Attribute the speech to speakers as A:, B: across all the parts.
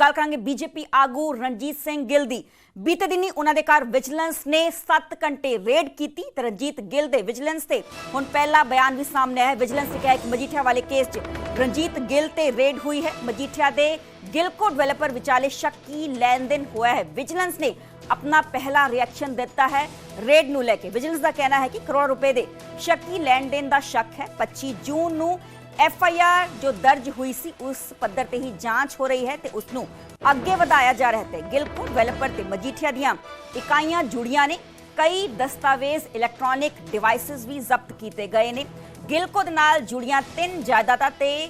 A: ਗੱਲ ਕਰਾਂਗੇ ਬੀਜੇਪੀ ਆਗੂ ਰਣਜੀਤ ਸਿੰਘ ਗਿੱਲ ਦੀ। ਬੀਤੇ ਦਿਨੀ ਉਹਨਾਂ ਦੇ ਘਰ ਵਿਜੀਲੈਂਸ ਨੇ 7 ਘੰਟੇ ਰੇਡ ਕੀਤੀ ਤੇ ਰਣਜੀਤ ਗਿੱਲ ਦੇ ਵਿਜੀਲੈਂਸ ਤੇ ਹੁਣ ਪਹਿਲਾ ਬਿਆਨ ਵੀ ਸਾਹਮਣੇ ਆਇਆ। ਵਿਜੀਲੈਂਸ ਨੇ ਕਿਹਾ ਹੈ ਕਿ ਵਾਲੇ ਕੇਸ 'ਚ ਰਣਜੀਤ ਗਿੱਲ ਤੇ ਰੇਡ ਹੋਈ ਹੈ। ਮਜੀਠੀਆ ਦੇ ਗਿਲਕੋ ਡਿਵੈਲਪਰ ਵਿਚਾਲੇ ਸ਼ੱਕੀ ਲੈਣ ਦੇਣ ਹੋਇਆ ਹੈ? ਵਿਜੀਲੈਂਸ ਨੇ ਆਪਣਾ ਪਹਿਲਾ ਰਿਐਕਸ਼ਨ ਦਿੱਤਾ ਹੈ ਰੇਡ ਨੂੰ ਲੈ ਕੇ। ਵਿਜੀਲੈਂਸ ਦਾ ਕਹਿਣਾ ਹੈ ਕਿ ਕਰੋੜ ਰੁਪਏ ਦੇ ਸ਼ੱਕੀ ਲੈਣ ਦੇਣ ਦਾ ਸ਼ੱਕ ਹੈ? 25 ਜੂਨ ਨੂੰ ਐਫ ਆਈ ਆਰ ਜੋ ਦਰਜ ਹੋਈ ਸੀ, ਉਸ ਪੱਧਰ ਤੇ ਹੀ ਜਾਂਚ ਹੋ ਰਹੀ ਹੈ ਤੇ ਉਸ ਨੂੰ ਅੱਗੇ ਵਧਾਇਆ ਜਾ ਰਿਹਾ ਹੈ ਗਿਲਕੋ ਡਿਵੈਲਪਰ ਤੇ ਮਜੀਠੀਆ ਦੀਆਂ ਇਕਾਈਆਂ ਜੁੜੀਆਂ ਨੇ। ਕਈ ਦਸਤਾਵੇਜ਼, ਇਲੈਕਟ੍ਰੋਨਿਕ ਡਿਵਾਈਸਸ ਵੀ ਜ਼ਬਤ ਕੀਤੇ ਗਏ ਨੇ। ਗਿਲਕੋ ਦੇ ਨਾਲ ਜੁੜੀਆਂ ਤਿੰਨ ਜਾਇਦਾਦਾਂ ਤੇ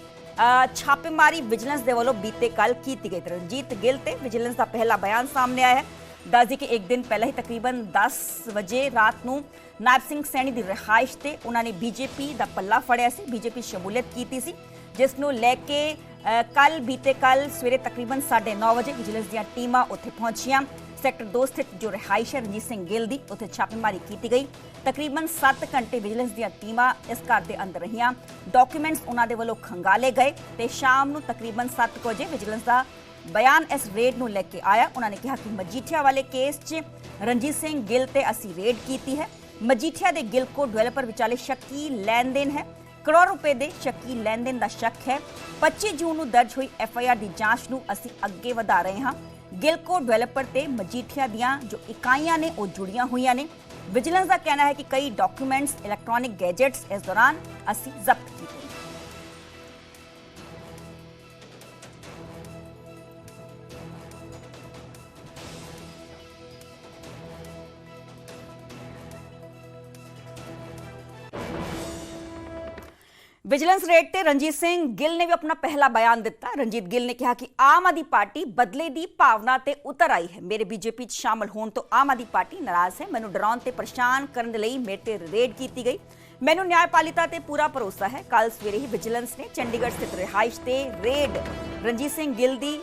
A: ਛਾਪੇਮਾਰੀ ਵਿਜੀਲੈਂਸ ਦੇ ਵੱਲੋਂ ਬੀਤੇ ਕੱਲ ਕੀਤੀ ਗਈ। ਤੇ ਰਣਜੀਤ ਗਿੱਲ ਤੇ ਵਿਜੀਲੈਂਸ ਦਾ ਪਹਿਲਾ ਬਿਆਨ ਸਾਹਮਣੇ ਆਇਆ ਹੈ। ਦੱਸਦੀ ਕਿ ਇੱਕ ਦਿਨ ਪਹਿਲਾਂ ਹੀ ਤਕਰੀਬਨ 10 ਵਜੇ ਰਾਤ ਨੂੰ ਨਾਇਬ ਸਿੰਘ ਸੈਣੀ ਦੀ ਰਿਹਾਇਸ਼ ਤੇ ਉਹਨਾਂ ਨੇ ਬੀਜੇਪੀ ਦਾ ਪੱਲਾ ਫੜਿਆ ਸੀ। ਬੀਜੇਪੀ ਸ਼ਮੂਲੀਅਤ ਕੀਤੀ ਸੀ, ਜਿਸ ਨੂੰ ਲੈ ਕੇ ਕੱਲ ਬੀਤੇ ਕੱਲ ਸਵੇਰੇ ਤਕਰੀਬਨ 9:30 ਵਜੇ ਵਿਜੀਲੈਂਸ ਦੀਆਂ ਟੀਮਾਂ ਉੱਥੇ ਪਹੁੰਚੀਆਂ। ਸੈਕਟਰ 2 ਸਥਿਤ ਜੋ ਰਿਹਾਇਸ਼ ਹੈ, ਰਣਜੀਤ ਸਿੰਘ ਗਿੱਲ ਦੀ, ਉੱਥੇ ਛਾਪੇਮਾਰੀ ਕੀਤੀ ਗਈ। ਤਕਰੀਬਨ 7 ਘੰਟੇ ਵਿਜੀਲੈਂਸ ਦੀਆਂ ਟੀਮਾਂ ਇਸ ਘਰ ਦੇ ਅੰਦਰ ਰਹੀਆਂ। ਡਾਕੂਮੈਂਟਸ ਉਹਨਾਂ ਦੇ ਵੱਲੋਂ ਖੰਗਾਲੇ ਗਏ ਤੇ ਸ਼ਾਮ ਨੂੰ ਤਕਰੀਬਨ 7 ਵਜੇ ਵਿਜੀਲੈਂਸ ਦਾ ਬਿਆਨ ਇਸ ਰੇਡ ਨੂੰ ਲੈ ਕੇ ਆਇਆ। ਉਹਨਾਂ ਨੇ ਕਿਹਾ ਕਿ ਮਜੀਠੀਆ ਵਾਲੇ ਕੇਸ 'ਚ ਰਣਜੀਤ ਸਿੰਘ ਗਿੱਲ ਤੇ ਅਸੀਂ ਰੇਡ ਕੀਤੀ ਹੈ। ਮਜੀਠੀਆ ਦੇ ਗਿਲਕੋ ਡਿਵੈਲਪਰ ਵਿਚਾਲੇ ਸ਼ੱਕੀ ਲੈਣ ਦੇਣ ਹੈ। ਕਰੋੜ ਰੁਪਏ ਦੇ ਸ਼ੱਕੀ ਲੈਣ ਦੇਣ ਦਾ ਸ਼ੱਕ ਹੈ। 25 ਜੂਨ ਨੂੰ ਦਰਜ ਹੋਈ ਐਫ ਆਈ ਆਰ ਦੀ ਜਾਂਚ ਨੂੰ ਅਸੀਂ ਅੱਗੇ ਵਧਾ ਰਹੇ ਹਾਂ। ਗਿਲਕੋ ਡਿਵੈਲਪਰ ਤੇ ਮਜੀਠੀਆ ਦੀਆਂ ਜੋ ਇਕਾਈਆਂ ਨੇ, ਉਹ ਜੁੜੀਆਂ ਹੋਈਆਂ ਨੇ। ਵਿਜੀਲੈਂਸ ਦਾ ਕਹਿਣਾ ਹੈ ਕਿ ਕਈ ਡਾਕੂਮੈਂਟਸ, ਇਲੈਕਟ੍ਰੋਨਿਕ ਗੈਜਟਸ ਇਸ ਦੌਰਾਨ ਅਸੀਂ ਜ਼ਬਤ ਵਿਜੀਲੈਂਸ ਰੇਡ ਤੇ ਰਣਜੀਤ ਸਿੰਘ ਗਿੱਲ ਨੇ ਵੀ ਆਪਣਾ ਪਹਿਲਾ ਬਿਆਨ ਦਿੱਤਾ। ਰਣਜੀਤ ਗਿੱਲ ਨੇ ਕਿਹਾ ਕਿ ਆਮ ਆਦੀ ਪਾਰਟੀ ਬਦਲੇ ਦੀ ਭਾਵਨਾ ਤੇ ਉਤਰ ਆਈ ਹੈ। ਮੇਰੇ ਬੀਜੇਪੀ 'ਚ ਸ਼ਾਮਲ ਹੋਣ ਤੋਂ ਆਮ ਆਦੀ ਪਾਰਟੀ ਨਾਰਾਜ਼ ਹੈ। ਮੈਨੂੰ ਡਰਾਉਣ ਤੇ ਪਰੇਸ਼ਾਨ ਕਰਨ ਦੇ ਲਈ ਮੇਰੇ ਤੇ ਰੇਡ ਕੀਤੀ ਗਈ। ਮੈਨੂੰ ਨਿਆਂਪਾਲਿਕਾ ਤੇ ਪੂਰਾ ਭਰੋਸਾ ਹੈ। ਕੱਲ ਸਵੇਰੇ ਹੀ ਵਿਜੀਲੈਂਸ ਨੇ ਚੰਡੀਗੜ੍ਹ ਸਥਿਤ ਰਿਹਾਇਸ਼ ਤੇ ਰੇਡ ਰਣਜੀਤ ਸਿੰਘ ਗਿੱਲ ਦੀ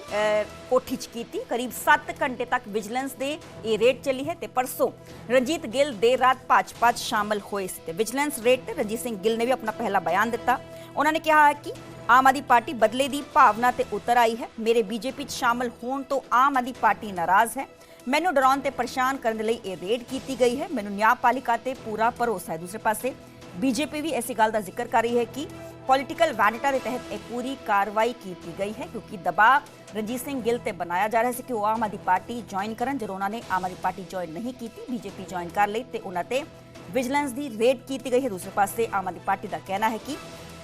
A: ਕੋਠੀ 'ਚ ਕੀਤੀ। ਕਰੀਬ 7 ਘੰਟੇ ਤੱਕ ਵਿਜੀਲੈਂਸ ਦੇ ਇਹ ਰੇਡ ਚੱਲੀ ਹੈ ਤੇ ਪਰਸੋਂ ਰਣਜੀਤ ਗਿੱਲ ਦੇਰ ਰਾਤ ਭਾਜਪਾ 'ਚ ਸ਼ਾਮਲ ਹੋਏ ਸੀ ਤੇ ਵਿਜੀਲੈਂਸ ਰੇਡ ਤੇ ਰਣਜੀਤ ਸਿੰਘ ਗਿੱਲ ਨੇ ਵੀ ਆਪਣਾ ਪਹਿਲਾ ਬਿਆਨ ਦਿੱਤਾ। ਉਹਨਾਂ ਨੇ ਕਿਹਾ ਹੈ ਕਿ ਆਮ ਆਦੀ ਪਾਰਟੀ ਬਦਲੇ ਦੀ ਭਾਵਨਾ ਤੇ ਉਤਰ ਆਈ ਹੈ। ਮੇਰੇ ਬੀਜੇਪੀ 'ਚ ਸ਼ਾਮਲ ਹੋਣ ਤੋਂ ਆਮ ਆਦੀ ਪਾਰਟੀ ਨਾਰਾਜ਼ ਹੈ। ਮੈਨੂੰ ਡਰਾਉਣ ਤੇ ਪਰੇਸ਼ਾਨ ਕਰਨ ਦੇ ਲਈ ਇਹ ਰੇਡ ਕੀਤੀ ਗਈ ਹੈ। ਮੈਨੂੰ ਨਿਆਂਪਾਲਿਕਾ ਤੇ ਪੂਰਾ ਭਰੋਸਾ ਹੈ। ਦੂਸਰੇ ਪਾਸੇ ਬੀਜੇਪੀ ਵੀ ਐਸੀ ਗੱਲ ਦਾ ਜ਼ਿਕਰ ਕਰ ਰਹੀ ਹੈ ਕਿ ਪੋਲਿਟੀਕਲ ਵੈਨਿਟਾ ਦੇ ਤਹਿਤ ਇਹ ਪੂਰੀ ਕਾਰਵਾਈ ਕੀਤੀ ਗਈ ਹੈ, ਕਿਉਂਕਿ ਦਬਾਅ ਰਣਜੀਤ ਸਿੰਘ ਗਿੱਲ ਤੇ ਬਣਾਇਆ ਜਾ ਰਿਹਾ ਸੀ ਕਿ ਉਹ ਆਮ ਆਦਮੀ ਪਾਰਟੀ ਜੁਆਇਨ ਕਰਨ, ਜਦੋਂ ਉਹਨਾਂ ਨੇ ਆਮ ਆਦਮੀ ਪਾਰਟੀ ਜੁਆਇਨ ਨਹੀਂ ਕੀਤੀ, ਬੀਜੇਪੀ ਜੁਆਇਨ ਕਰ ਲਈ ਤੇ ਉਹਨਾਂ ਤੇ ਵਿਜੀਲੈਂਸ ਦੀ ਰੇਡ ਕੀਤੀ ਗਈ ਹੈ। ਦੂਸਰੇ ਪਾਸੇ ਆਮ ਆਦਮੀ ਪਾਰਟੀ ਦਾ ਕਹਿਣਾ ਹੈ ਕਿ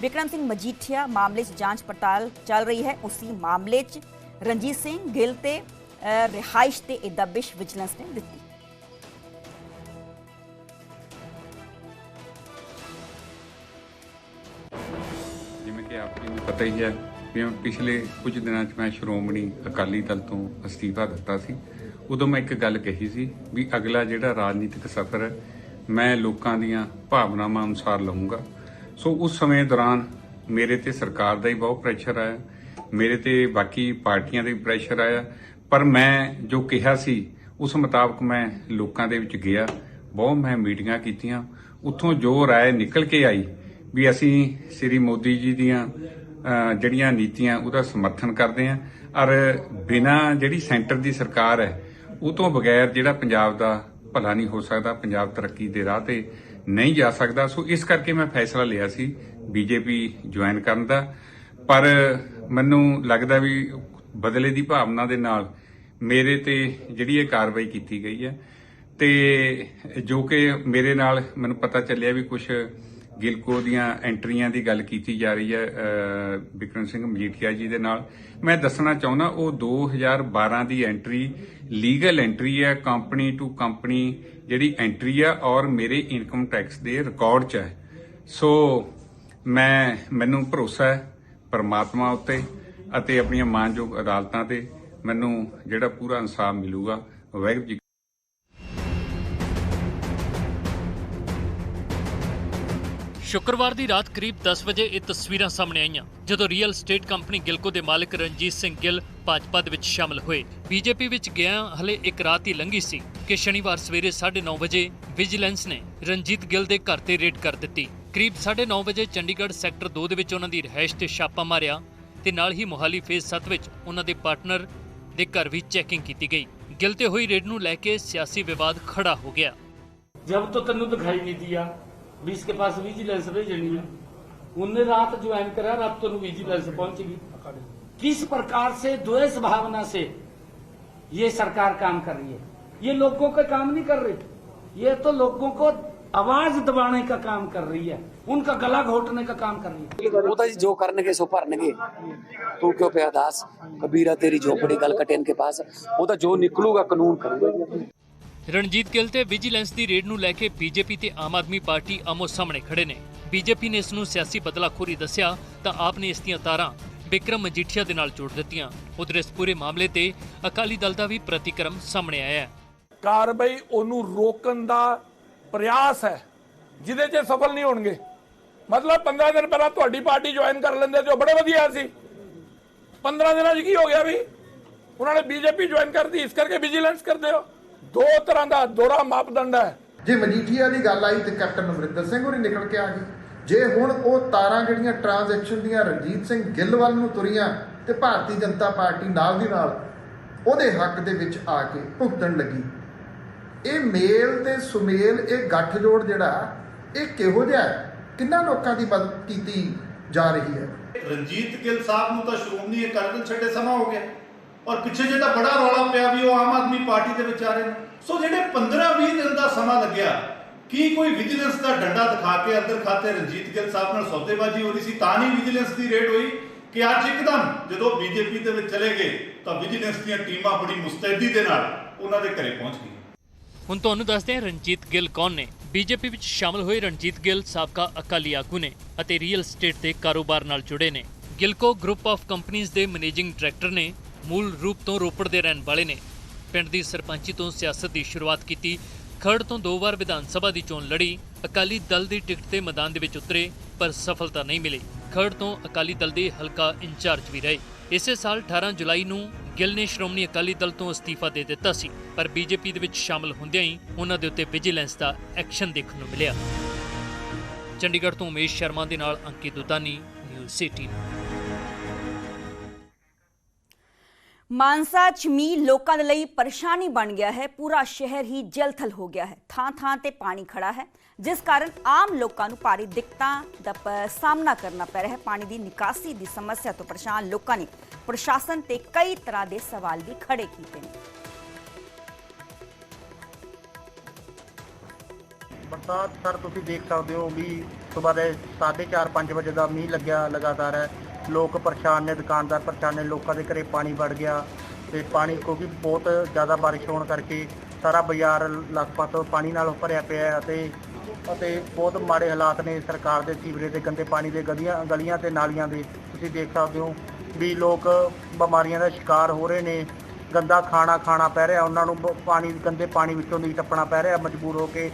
A: ਵਿਕਰਮ ਸਿੰਘ ਮਜੀਠੀਆ ਮਾਮਲੇ 'ਚ ਜਾਂਚ ਪੜਤਾਲ ਚੱਲ ਰਹੀ ਹੈ। ਉਸੇ ਮਾਮਲੇ 'ਚ ਰਣਜੀਤ ਸਿੰਘ ਗਿੱਲ ਤੇ ਰਿਹਾਇਸ਼ ਤੇ ਇਹ ਦਬਿਸ਼ ਵਿਜੀਲੈਂਸ ਨੇ ਦਿੱਤੀ।
B: ਕਿ ਆਪ ਜੀ ਨੂੰ ਪਤਾ ਹੀ ਹੈ ਕਿ ਪਿਛਲੇ ਕੁਝ ਦਿਨਾਂ 'ਚ ਮੈਂ ਸ਼੍ਰੋਮਣੀ ਅਕਾਲੀ ਦਲ ਤੋਂ ਅਸਤੀਫਾ ਦਿੱਤਾ ਸੀ ਉਦੋਂ ਮੈਂ ਇੱਕ ਗੱਲ ਕਹੀ ਸੀ ਵੀ ਅਗਲਾ ਜਿਹੜਾ ਰਾਜਨੀਤਿਕ ਸਫ਼ਰ ਹੈ ਮੈਂ ਲੋਕਾਂ ਦੀਆਂ ਭਾਵਨਾਵਾਂ ਅਨੁਸਾਰ ਲਵਾਂਗਾ ਸੋ ਉਸ ਸਮੇਂ ਦੌਰਾਨ ਮੇਰੇ ਤੇ ਸਰਕਾਰ ਦਾ ਹੀ ਬਹੁਤ ਪ੍ਰੈਸ਼ਰ ਆਇਆ ਮੇਰੇ ਤੇ ਬਾਕੀ ਪਾਰਟੀਆਂ ਦੇ ਵੀ ਪ੍ਰੈਸ਼ਰ ਆਇਆ ਪਰ ਮੈਂ ਜੋ ਕਿਹਾ ਸੀ ਉਸ ਮੁਤਾਬਕ ਮੈਂ ਲੋਕਾਂ ਦੇ ਵਿੱਚ ਗਿਆ ਬਹੁਤ ਮੈਂ ਮੀਟਿੰਗਾਂ ਕੀਤੀਆਂ ਉੱਥੋਂ ਜੋ رائے ਨਿਕਲ ਕੇ ਆਈ ਵੀ ਅਸੀਂ ਸ੍ਰੀ ਮੋਦੀ ਜੀ ਦੀਆਂ ਜਿਹੜੀਆਂ ਨੀਤੀਆਂ ਉਹਦਾ ਸਮਰਥਨ ਕਰਦੇ ਆਂ ਔਰ ਬਿਨਾ ਜਿਹੜੀ ਸੈਂਟਰ ਦੀ ਸਰਕਾਰ ਹੈ, ਉਹ ਤੋਂ ਬਗੈਰ ਜਿਹੜਾ ਪੰਜਾਬ ਦਾ ਭਲਾ ਨਹੀਂ ਹੋ ਸਕਦਾ, ਪੰਜਾਬ ਤਰੱਕੀ ਦੇ ਰਾਹ ਤੇ ਨਹੀਂ ਜਾ ਸਕਦਾ। ਸੋ ਇਸ ਕਰਕੇ ਮੈਂ ਫੈਸਲਾ ਲਿਆ ਸੀ ਬੀਜੇਪੀ ਜੁਆਇਨ ਕਰਨ ਦਾ। ਪਰ ਮੈਨੂੰ ਲੱਗਦਾ ਵੀ ਬਦਲੇ ਦੀ ਭਾਵਨਾ ਦੇ ਨਾਲ ਮੇਰੇ ਤੇ ਜਿਹੜੀ ਇਹ ਕਾਰਵਾਈ ਕੀਤੀ ਗਈ ਹੈ, ਤੇ ਜੋ ਕਿ ਮੇਰੇ ਨਾਲ ਮੈਨੂੰ ਪਤਾ ਚੱਲਿਆ ਵੀ ਕੁਝ ਗਿਲਕੋ ਦੀਆਂ ਐਂਟਰੀਆਂ ਦੀ ਗੱਲ ਕੀਤੀ ਜਾ ਰਹੀ ਹੈ ਅਹ, ਵਿਕਰਮ ਸਿੰਘ ਮਜੀਠੀਆ ਜੀ ਦੇ ਨਾਲ। ਮੈਂ ਦੱਸਣਾ ਚਾਹੁੰਦਾ ਉਹ 2012 ਦੀ ਐਂਟਰੀ ਲੀਗਲ ਐਂਟਰੀ ਹੈ ਕੰਪਨੀ ਟੂ ਕੰਪਨੀ ਜਿਹੜੀ ਐਂਟਰੀ ਆ ਔਰ ਮੇਰੇ ਇਨਕਮ ਟੈਕਸ ਦੇ ਰਿਕਾਰਡ 'ਚ ਹੈ। ਸੋ ਮੈਂ ਮੈਨੂੰ ਭਰੋਸਾ ਹੈ ਪਰਮਾਤਮਾ ਉੱਤੇ ਅਤੇ ਆਪਣੀਆਂ ਮਾਨਯੋਗ ਅਦਾਲਤਾਂ ਤੇ ਮੈਨੂੰ ਜਿਹੜਾ ਪੂਰਾ ਇਨਸਾਫ ਮਿਲੂਗਾ ਵਾਹਿਗੁਰੂ
C: ਸ਼ੁੱਕਰਵਾਰ ਦੀ ਰਾਤ ਕਰੀਬ 10 ਵਜੇ ਇਹ ਤਸਵੀਰਾਂ ਸਾਹਮਣੇ ਆਈਆਂ, ਜਦੋਂ ਰੀਅਲ ਸਟੇਟ ਕੰਪਨੀ ਗਿਲਕੋ ਦੇ ਮਾਲਕ ਰਣਜੀਤ ਸਿੰਘ ਗਿੱਲ ਭਾਜਪਾ ਵਿੱਚ ਸ਼ਾਮਲ ਹੋਏ। ਬੀਜੇਪੀ ਵਿੱਚ ਗਿਆ, ਹਲੇ ਇੱਕ ਰਾਤ ਹੀ ਲੰਘੀ ਸੀ ਕਿ ਸ਼ਨੀਵਾਰ ਸਵੇਰੇ 9:30 ਵਜੇ ਵਿਜੀਲੈਂਸ ਨੇ ਰਣਜੀਤ ਗਿੱਲ ਦੇ ਘਰ ਤੇ ਰੇਡ ਕਰ ਦਿੱਤੀ। ਕਰੀਬ 9:30 ਵਜੇ ਚੰਡੀਗੜ੍ਹ ਸੈਕਟਰ 2 ਦੇ ਵਿੱਚ ਉਹਨਾਂ ਦੀ ਰਹਿائش ਤੇ ਛਾਪਾ ਮਾਰਿਆ ਤੇ ਨਾਲ ਹੀ ਮੋਹਾਲੀ ਫੇਸ 7 ਵਿੱਚ ਉਹਨਾਂ ਦੇ ਪਾਰਟਨਰ ਦੇ ਘਰ ਵੀ ਚੈਕਿੰਗ ਕੀਤੀ ਗਈ। ਗਿੱਲ ਤੇ ਹੋਈ ਰੇਡ ਨੂੰ ਲੈ ਕੇ ਸਿਆਸੀ ਵਿਵਾਦ ਖੜਾ ਹੋ ਗਿਆ।
D: ਜਦ ਤੋਂ ਤੈਨੂੰ ਦਿਖਾਈ ਨਹੀਂ ਦਿਆ बीस के पास विजिलेंस भेजनी है। उन्हें रात ज्वाइन करा, रात तो विजिलेंस पहुंचेगी। किस प्रकार से, द्वेष भावना से ये सरकार काम कर रही है? ये लोगों का काम नहीं कर रही। ये तो लोगों को आवाज़ दबाने का काम कर रही है। उनका गला घोटने का काम कर रही है।
E: तो जो करने के, सो भरने के। तू क्यों प्यादास कबीरा तेरी झोपड़ी गल कटेन के पास। वो तो जो निकलूगा कानून करूँगा।
C: ਰਣਜੀਤ ਗਿੱਲ ਤੇ ਵਿਜੀਲੈਂਸ ਦੀ ਰੇਡ ਨੂੰ ਲੈ ਕੇ ਬੀਜੇਪੀ ਤੇ ਆਮ ਆਦਮੀ ਪਾਰਟੀ ਆਮੋ ਸਾਹਮਣੇ ਖੜੇ ਨੇ। ਬੀਜੇਪੀ ਨੇ ਇਸ ਨੂੰ ਸਿਆਸੀ ਬਦਲਾਖੋਰੀ ਦੱਸਿਆ ਤਾਂ ਆਪ ਨੇ ਇਸ ਦੀਆਂ ਤਾਰਾਂ ਵਿਕਰਮ ਮਜੀਠੀਆ ਦੇ ਨਾਲ ਜੋੜ ਦਿੱਤੀਆਂ। ਉਧਰ ਇਸ ਪੂਰੇ ਮਾਮਲੇ ਤੇ ਅਕਾਲੀ ਦਲ ਦਾ ਵੀ ਪ੍ਰਤੀਕਰਮ ਸਾਹਮਣੇ ਆਇਆ ਹੈ।
F: ਕਾਰਵਾਈ ਉਹਨੂੰ ਰੋਕਣ ਦਾ ਪ੍ਰਯਾਸ ਹੈ, ਜਿਹਦੇ 'ਚ ਸਫਲ ਨਹੀਂ ਹੋਣਗੇ। ਮਤਲਬ 15 ਦਿਨ ਪਹਿਲਾਂ ਤੁਹਾਡੀ ਪਾਰਟੀ ਜੁਆਇਨ ਕਰ ਲੈਂਦੇ ਤੇ ਉਹ ਬੜੇ ਵਧੀਆ ਸੀ। 15 ਦਿਨਾਂ 'ਚ ਕੀ ਹੋ ਗਿਆ ਵੀ? ਉਹਨਾਂ ਨੇ ਬੀਜੇਪੀ ਜੁਆਇਨ ਕਰਦੀ ਇਸ ਕਰਕੇ ਵਿਜੀਲੈਂਸ ਕਰਦੇ ਹੋ। ਦੋ ਤਰ੍ਹਾਂ ਦਾ ਦੋਹਰਾ ਮਾਪਦੰਡ ਹੈ।
G: ਜੇ ਮਜੀਠੀਆ ਦੀ ਗੱਲ ਆਈ ਤੇ ਕੈਪਟਨ ਅਮਰਿੰਦਰ ਸਿੰਘ ਹੋਰੀ ਨਿਕਲ ਕੇ ਆ ਗਏ ਜੇ ਹੁਣ ਉਹ ਤਾਰਾਂ ਜਿਹੜੀਆਂ ਟ੍ਰਾਂਜੈਕਸ਼ਨ ਦੀਆਂ ਰਣਜੀਤ ਸਿੰਘ ਗਿੱਲ ਵੱਲ ਨੂੰ ਤੁਰੀਆਂ ਤੇ ਭਾਰਤੀ ਜਨਤਾ ਪਾਰਟੀ ਨਾਲ ਦੀ ਨਾਲ ਉਹਦੇ ਹੱਕ ਦੇ ਵਿੱਚ ਆ ਕੇ ਭੁਗਤਣ ਲੱਗੀ। ਇਹ ਮੇਲ ਤੇ ਸੁਮੇਲ ਇਹ ਗੱਠਜੋੜ ਜਿਹੜਾ ਇਹ ਕਿਹੋ ਜਿਹਾ ਹੈ? ਕਿੰਨਾ ਲੋਕਾਂ ਦੀ ਮਦਦ ਕੀਤੀ ਜਾ ਰਹੀ ਹੈ?
H: ਰਣਜੀਤ ਗਿੱਲ ਸਾਹਿਬ ਨੂੰ ਤਾਂ ਸ਼੍ਰੋਮਣੀ ਅਕਾਲੀ ਦਲ ਛੱਡੇ ਸਮਾਂ ਹੋ ਗਿਆ। ਔਰ ਪਿੱਛੇ ਜਿਹੜਾ ਬੜਾ ਰੌਲਾ ਪਿਆ ਪਾਰਟੀ ਦੇ ਵਿੱਚ ਆ ਸੋ ਜਿਹੜੇ 15-20 ਦਿਨ ਦਾ ਸਮਾਂ ਲੱਗਿਆ, ਕੀ ਕੋਈ ਵਿਜੀਲੈਂਸ ਦਾ ਡੰਡਾ ਦਿਖਾ ਕੇ ਅੰਦਰ ਖਾਤੇ ਰਣਜੀਤ ਗਿੱਲ ਸਾਹਿਬ ਨਾਲ ਸੌਦੇਬਾਜ਼ੀ ਹੋ ਰਹੀ ਸੀ? ਤਾਂ ਨਹੀਂ ਵਿਜੀਲੈਂਸ ਦੀ ਰੇਡ ਹੋਈ ਕਿ ਅੱਜ ਇੱਕਦਮ ਜਦੋਂ ਬੀਜੇਪੀ ਦੇ ਵਿੱਚ ਚਲੇ ਗਏ, ਤਾਂ ਵਿਜੀਲੈਂਸ ਦੀਆਂ ਟੀਮਾਂ ਬੜੀ ਮੁਸਤੈਦੀ ਦੇ ਨਾਲ ਉਹਨਾਂ ਦੇ ਘਰੇ ਪਹੁੰਚ ਗਈਆਂ।
C: ਹੁਣ ਤੁਹਾਨੂੰ ਦੱਸਦੇ ਹਾਂ ਰਣਜੀਤ ਗਿੱਲ ਕੌਣ ਨੇ। ਬੀਜੇਪੀ ਵਿੱਚ ਸ਼ਾਮਲ ਹੋਏ ਰਣਜੀਤ ਗਿੱਲ ਸਾਬਕਾ ਅਕਾਲੀ ਆਗੂ ਨੇ ਅਤੇ ਰੀਅਲ ਸਟੇਟ ਦੇ ਕਾਰੋਬਾਰ ਨਾਲ ਜੁੜੇ ਨੇ। ਗਿਲਕੋ ਗਰੁੱਪ ਆਫ ਕੰਪਨੀਆਂ ਦੇ ਮੈਨੇਜਿੰਗ ਡਾਇਰੈਕਟਰ ਨੇ, ਮੂਲ ਰੂਪ ਤੋਂ ਰੋਪੜ ਦੇ ਰਹਿਣ ਵਾਲੇ ਨੇ। ਪਿੰਡ ਦੀ ਸਰਪੰਚੀ ਤੋਂ ਸਿਆਸਤ ਦੀ ਸ਼ੁਰੂਆਤ ਕੀਤੀ। ਖਰੜ ਤੋਂ ਦੋ ਵਾਰ ਵਿਧਾਨ ਸਭਾ ਦੀ ਚੋਣ ਲੜੀ। ਅਕਾਲੀ ਦਲ ਦੀ ਟਿਕਟ ਤੇ ਮੈਦਾਨ ਦੇ ਵਿੱਚ ਉਤਰੇ, ਪਰ ਸਫਲਤਾ ਨਹੀਂ ਮਿਲੀ। ਖਰੜ ਤੋਂ ਅਕਾਲੀ ਦਲ ਦੇ ਹਲਕਾ ਇੰਚਾਰਜ ਵੀ ਰਹੇ। ਇਸੇ ਸਾਲ 18 ਜੁਲਾਈ ਨੂੰ ਗਿੱਲ ਨੇ ਸ਼੍ਰੋਮਣੀ ਅਕਾਲੀ ਦਲ ਤੋਂ ਅਸਤੀਫਾ ਦੇ ਦਿੱਤਾ ਸੀ, ਪਰ ਬੀਜੇਪੀ ਦੇ ਵਿੱਚ ਸ਼ਾਮਲ ਹੁੰਦਿਆਂ ਹੀ ਉਹਨਾਂ ਦੇ ਉੱਤੇ ਵਿਜੀਲੈਂਸ ਦਾ ਐਕਸ਼ਨ ਦੇਖਣ ਨੂੰ ਮਿਲਿਆ। ਚੰਡੀਗੜ੍ਹ ਤੋਂ ਉਮੇਸ਼ ਸ਼ਰਮਾ ਦੇ ਨਾਲ ਅੰਕਿਤ ਦੁਤਾਨੀ, ਨਿਊਜ਼ ਸਿਟੀ
A: ਮਾਨਸਾ ਚ ਲੋਕਾਂ ਦੇ ਲਈ ਪਰੇਸ਼ਾਨੀ ਬਣ ਗਿਆ ਹੈ। ਪੂਰਾ ਸ਼ਹਿਰ ਹੀ ਜਲਥਲ ਹੋ ਗਿਆ ਹੈ। ਥਾਂ ਥਾਂ ਤੇ ਪਾਣੀ ਖੜਾ ਹੈ। ਜਿਸ ਕਾਰਨ ਆਮ ਲੋਕਾਂ ਨੂੰ ਭਾਰੀ ਦਿੱਕਤਾਂ ਦਾ ਸਾਹਮਣਾ ਕਰਨਾ ਪੈ ਰਿਹਾ ਹੈ। ਪਾਣੀ ਦੀ ਨਿਕਾਸੀ ਦੀ ਸਮੱਸਿਆ ਤੋਂ ਪਰੇਸ਼ਾਨ ਲੋਕਾਂ ਨੇ ਪ੍ਰਸ਼ਾਸਨ ਤੇ ਕਈ ਤਰ੍ਹਾਂ ਦੇ ਸਵਾਲ ਵੀ ਖੜੇ ਕੀਤੇ ਨੇ।
I: ਬਰਸਾਤ ਸਰ, ਤੁਸੀਂ ਦੇਖ ਸਕਦੇ ਹੋ ਵੀ ਸਵੇਰ 4:30 5 ਵਜੇ ਦਾ ਮੀਂਹ ਲੱਗਿਆ ਲਗਾਤਾਰ। ਹੈ ਲੋਕ ਪਰੇਸ਼ਾਨ ਨੇ, ਦੁਕਾਨਦਾਰ ਪਰੇਸ਼ਾਨ ਨੇ, ਲੋਕਾਂ ਦੇ ਘਰੇ ਪਾਣੀ ਵੜ ਗਿਆ ਤੇ ਪਾਣੀ ਕਿਉਂਕਿ ਬਹੁਤ ਜ਼ਿਆਦਾ ਬਾਰਿਸ਼ ਹੋਣ ਕਰਕੇ ਸਾਰਾ ਬਾਜ਼ਾਰ ਲਗਭਗ ਪਾਣੀ ਨਾਲ ਭਰਿਆ ਪਿਆ ਹੈ ਅਤੇ ਅਤੇ ਬਹੁਤ ਮਾੜੇ ਹਾਲਾਤ ਨੇ ਸਰਕਾਰ ਦੇ ਸੀਵਰੇਜ ਦੇ ਗੰਦੇ ਪਾਣੀ ਦੇ ਗਲੀਆਂ ਗਲੀਆਂ ਤੇ ਨਾਲੀਆਂ ਦੇ। ਤੁਸੀਂ ਦੇਖ ਸਕਦੇ ਹੋ ਵੀ ਲੋਕ ਬਿਮਾਰੀਆਂ ਦਾ ਸ਼ਿਕਾਰ ਹੋ ਰਹੇ ਨੇ, ਗੰਦਾ ਖਾਣਾ ਖਾਣਾ ਪੈ ਰਿਹਾ, ਉਹਨਾਂ ਨੂੰ ਬ- ਪਾਣੀ, ਗੰਦੇ ਪਾਣੀ ਵਿੱਚੋਂ ਨਹੀਂ ਟੱਪਣਾ ਪੈ ਰਿਹਾ, ਮਜਬੂਰ ਹੋ ਕੇ